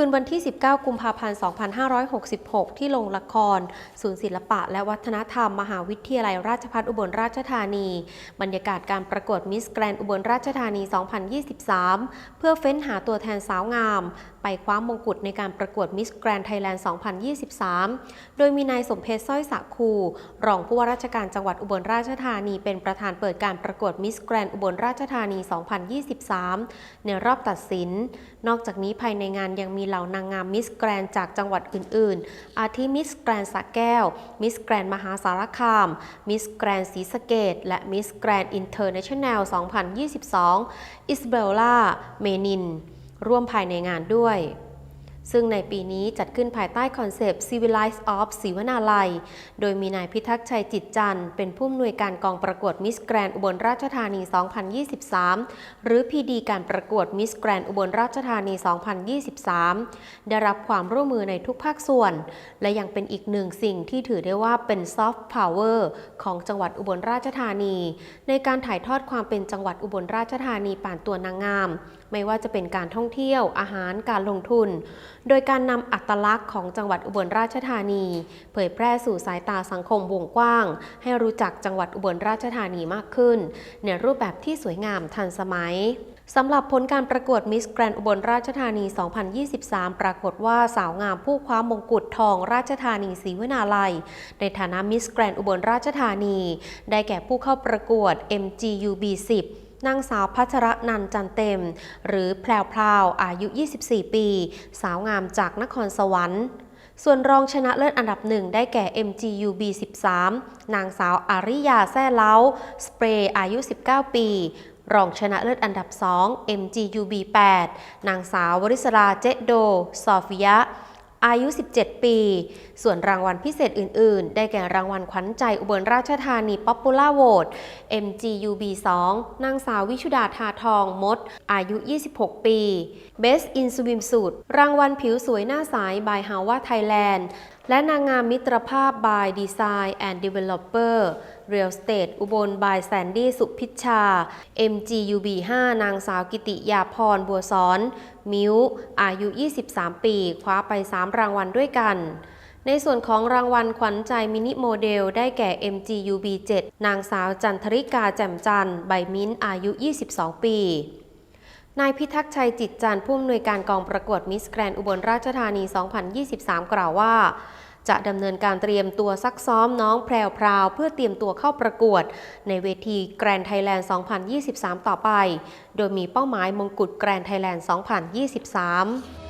คืนวันที่ 19 กุมภาพันธ์ 2566 ที่โรงละคร ศูนย์ศิลปะและวัฒนธรรม มหาวิทยาลัยราชภัฏอุบลราชธานี บรรยากาศการประกวดมิสแกรนอุบลราชธานี 2023 เพื่อเฟ้นหาตัวแทนสาวงาม คว้ามงกุฎในการประกวดมิสแกรนไทยแลนด์ 2023 โดยมีนายสมเพชรสร้อยสะคู รองผู้ว่าราชการจังหวัดอุบลราชธานีเป็นประธานเปิดการประกวดมิสแกรนอุบลราชธานี 2023 ในรอบตัดสิน นอกจากนี้ภายในงานยังมีเหล่านางงามมิสแกรนจากจังหวัดอื่น ๆ อาทิมิสแกรนสระแก้ว มิสแกรนมหาสารคาม มิสแกรนศรีสะเกดและมิสแกรนอินเตอร์เนชั่นแนล 2022 อิสเบลล่า เมนิน ร่วมภายในงานด้วย ซึ่งในปีนี้จัดขึ้นภายใต้คอนเซปต์ Civilize of ศิวนาลัย โดยมีนายพิทักษ์ชัยจิตจันทร์เป็นผู้อำนวยการกองประกวดมิสแกรนอุบลราชธานี 2023 หรือ PD การประกวดมิสแกรนอุบลราชธานี 2023 ได้รับความร่วมมือในทุกภาคส่วน และยังเป็นอีกหนึ่งสิ่งที่ถือได้ว่าเป็นซอฟต์พาวเวอร์ของจังหวัดอุบลราชธานี ในการถ่ายทอดความเป็นจังหวัดอุบลราชธานีผ่านตัวนางงามไม่ว่าจะเป็นการท่องเที่ยวอาหารการลงทุน โดยการนำอัตลักษณ์ของจังหวัดอุบลราชธานี เผยแพร่สู่สายตาสังคมวงกว้าง ให้รู้จักจังหวัดอุบลราชธานีมากขึ้น ในรูปแบบที่สวยงามทันสมัยสำหรับผลการประกวดมิสแกรนอุบลราชธานี 2023 ปรากฏว่าสาวงามผู้คว้ามงกุฎทองราชธานีศรีวนาลัย ในฐานะมิสแกรนอุบลราชธานี ได้แก่ผู้เข้าประกวด MGUB 10 นางสาวพัชรนันจันเต็ม หรือแพรวพราวอายุ 24 ปี สาวงามจากนครสวรรค์ส่วนรองชนะเลิศอันดับหนึ่งได้แก่ MGUB 13 นางสาวอาริยาแซ่เล้า สเปรย์อายุ 19 ปี รองชนะเลิศอันดับ 2 MGUB 8 นางสาววริศราเจโด ซอฟิยะ อายุ 17 ปี ส่วนรางวัลพิเศษอื่น ๆ ได้แก่รางวัลขวัญใจอุบลราชธานีป๊อปปูล่าโหวต MGUB 2นางสาววิชุดาทาทองมด อายุ 26 ปี Best in Swimsuit รางวัลผิวสวยหน้าใส by h a w a Thailand แล และนางงามมิตรภาพ by Design and Developer Real Estate อุบล by Sandy สุพิชชา MGUB 5 นางสาวกิติยาพรบัวซ้อน มิวอายุ 23 ปี คว้าไป 3 รางวัลด้วยกันในส่วนของรางวัลขวัญใจมินิโมเดล ได้แก่ MGUB 7 นางสาวจันทริกาแจ่มจันใบมิ้นอายุ 22 ปี นายพิทักษ์ชัยจิตจันทร์ผู้อำนวยการกองประกวดมิสแกรนอุบลราชธานี 2023 กล่าวว่า จะดำเนินการเตรียมตัวซักซ้อมน้องแพรวพราว เพื่อเตรียมตัวเข้าประกวด ในเวทีแกรนไทยแลนด์ 2023 ต่อไป โดยมีเป้าหมายมงกุฎแกรนไทยแลนด์ 2023